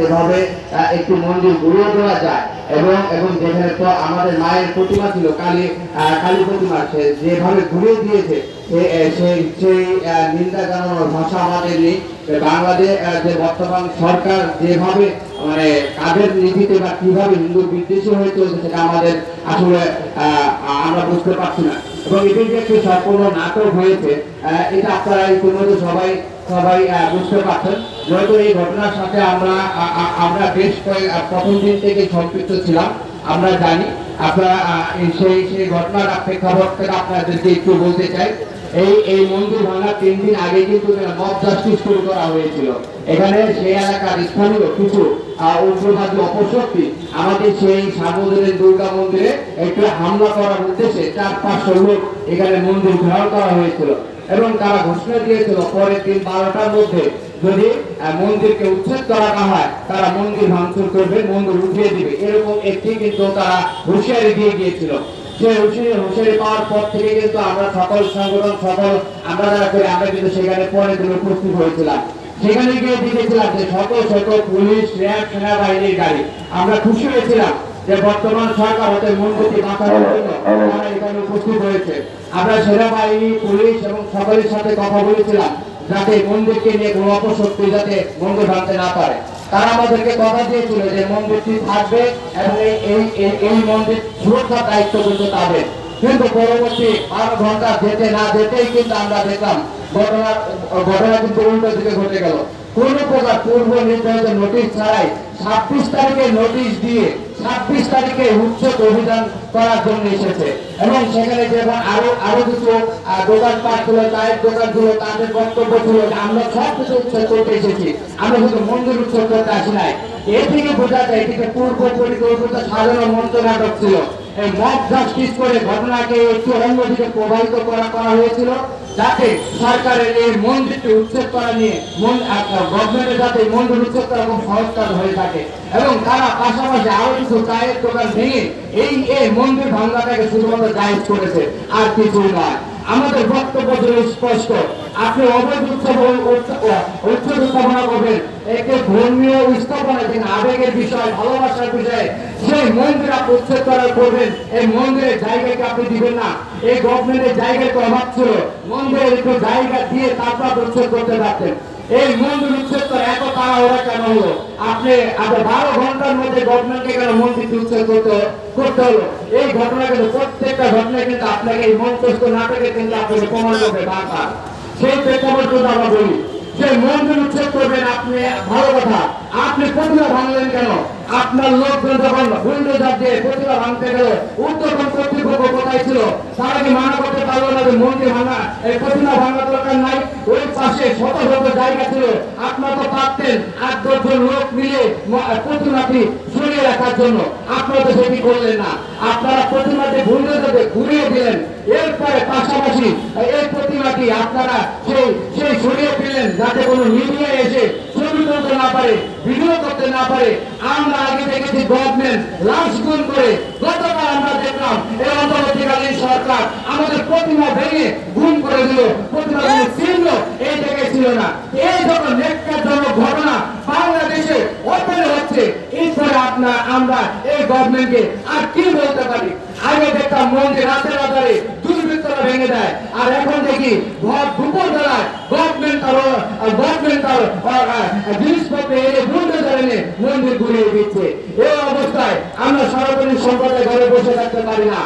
যেভাবে একটি মন্দির ঘুরিয়ে দেওয়া যায় এবং এবং যেখানে তো আমাদের মায়ের প্রতিমা ছিল, কালী কালী প্রতিমা, সে যেভাবে ঘুরিয়ে দিয়েছে সেই সেই নিন্দা জানানোর ভাষা আমাদের নেই। বাংলাদেশ যে বর্তমান সরকার যেভাবে মানে কাদের নীতিতে বা কীভাবে হিন্দু বিদ্বেষী হয়ে চলছে সেটা আমাদের আসলে আমরা বুঝতে পারছি না। এবং এটি যে একটি সম্পূর্ণ নাটক হয়েছে এটা আপনারা ইতিমধ্যে সবাই সবাই বুঝতে পারছেন? যেহেতু এই ঘটনার সাথে আমরা আমরা বেশ কয়েক প্রথম দিন থেকে সম্পৃক্ত ছিলাম, আমরা জানি। আপনারা সেই সেই ঘটনার প্রেক্ষাপট থেকে আপনাদেরকে একটু বলতে চাই। এই এই মন্দির ভাঙার তিন দিন আগে কিন্তু জাস্টিস শুরু করা হয়েছিল। এখানে সেই এলাকার স্থানীয় কিছু উগ্রবাদী অপশক্তি, আমাদের সেই সার্বজনীন দুর্গা মন্দিরে একটু হামলা করার উদ্দেশ্যে চার, পাঁচশো লোক এখানে মন্দির ঘেরাও করা হয়েছিল এবং তারা ঘোষণা দিয়েছিল, পরের দিন বারোটার মধ্যে যদি মন্দিরকে উচ্ছেদ করা না হয়, তারা মন্দির ভাঙচুর করবে, মন্দির উঠিয়ে দিবে। এরকম একটি কিন্তু তারা হুঁশিয়ারি দিয়ে গিয়েছিল। সেই পাওয়ার পর থেকে কিন্তু আমরা সকল সংগঠন, সকল আমরা যারা করি, আমরা কিন্তু সেখানে উপস্থিত হয়েছিলাম। সেখানে গিয়ে দেখেছিলাম যে শত শত পুলিশ র্যাব সেনাবাহিনীর গাড়ি। আমরা খুশি হয়েছিলাম যে বর্তমান সরকার মনগতি বাঁচানোর জন্য এখানে উপস্থিত হয়েছে। আমরা সেনাবাহিনী, পুলিশ এবং সকলের সাথে কথা বলেছিলাম যাতে মন্দিরকে নিয়ে কোনো অপশক্তি যাতে মন্দির ভাঙতে না পারে। তারা আমাদেরকে কথা দিয়েছিল যে মন্দিরটি থাকবে এবং এই এই মন্দির সুরক্ষার দায়িত্ব কিন্তু তাদের। কিন্তু পরবর্তী বারো ঘণ্টা যেতে না যেতেই কিন্তু আমরা দেখলাম ঘটনা ঘটনা কিন্তু উল্টো দিকে ঘটে গেল। কোন প্রকার পূর্ব নির্ধারিত নোটিশ ছাড়াই ছাব্বিশ তারিখে নোটিশ দিয়ে ছাব্বিশ তারিখে উচ্ছেদ অভিযান করার জন্য এসেছে। এবং সেখানে যেমন আরও আরও কিছু দোকানপাট ছিল, চায়ের দোকান ছিল, তাদের বক্তব্য ছিল আমরা সব কিছু উচ্ছেদ করতে এসেছি। আমরা শুধু মন্দির উচ্ছেদ করতে আসি নাই। এ থেকে বোঝা যায় এটিকে পূর্ব পরিকল্পিত সাজানো মঞ্চ নাটক ছিল। এই মব জাস্টিস করে ঘটনাকে একটু অন্যদিকে প্রবাহিত করা করা হয়েছিল। যাতে সরকারের এই মন্দিরটি উচ্ছেদ করা নিয়ে গভর্নমেন্টের যাতে মন্দির উচ্ছেদ করা খুব সংস্কার হয়ে থাকে। এবং তারা পাশাপাশি আরও কিছু চায়ের দোকান ভেঙে এই এই মন্দির ভাঙ্গাটাকে শুধুমাত্র জাহিজ করেছে, আর কিছুই নয়। আমাদের বক্তব্য ছিল স্পষ্ট, আপনি অবৈধ উৎসব স্থাপনা করবেন। একে ধর্মীয় স্থাপনা যেন আবেগের বিষয়, ভালোবাসার বিষয় সেই মন্দির আপনি উচ্ছেদ করার করবেন, এই মন্দিরের জায়গাকে আপনি দিবেন না। এই গভর্নমেন্টের জায়গায় তো অভাব ছিল। মন্দিরের একটু জায়গা দিয়ে তারপর উচ্ছেদ করতে পারতেন। এই মন্দির উচ্ছেদ করে এত তারা আপনি প্রতিভা ভাঙলেন কেন? আপনার লোকজন যখন বুলডোজার দিয়ে প্রতিভা ভাঙতে গেল উত্তরবঙ্গ কর্তৃপক্ষ কোথায় ছিল? তারা কি মানা করতে পারল না যে মন্দির ভাঙা? এই প্রতিমা ভাঙা দরকার নাই। ওই পাশে শত শত জায়গা ছিল। আপনারা তো দশজন লোক মিলে প্রতিমাটি সরিয়ে রাখার জন্য। আপনারা সেটি করলেন না। আপনারা প্রতিমাটি বুলডোজারে ঘুরিয়ে দিলেন। এরপরে পাশাপাশি এই প্রতিমাটি আপনারা সেই সেই সরিয়ে যাতে কোনো মিডিয়া এসে ছবি তুলতে না পারে, ভিডিও করতে না পারে। আমরা আগে দেখেছি গভর্নমেন্ট লাশ গুণ করে গতকাল আমরা দেখলাম এই অন্তর্বর্তীকালীন সরকার আমাদের প্রতিমা ভেঙে গুণ করে দিল প্রতিমা কোনো চিহ্ন এই জায়গায় ছিল না এই যখন নেককারজনক ঘটনা বাংলাদেশে ওপেন হচ্ছে এরপরে আপনার আমরা এই আর কে বলতে পারি? আগে দেখতাম মন্দির রাতের বাজারে দুর্বৃত্তরা ভেঙে দেয়। আর এখন দেখি ঘর দুপুর বেলায় গভর্নমেন্ট আর গভর্নমেন্ট আর জিনিসপত্র এনে মন্দির ঘুরিয়ে দিচ্ছে। এই অবস্থায় আমরা সরকারি সম্প্রদায় ঘরে বসে থাকতে পারি না।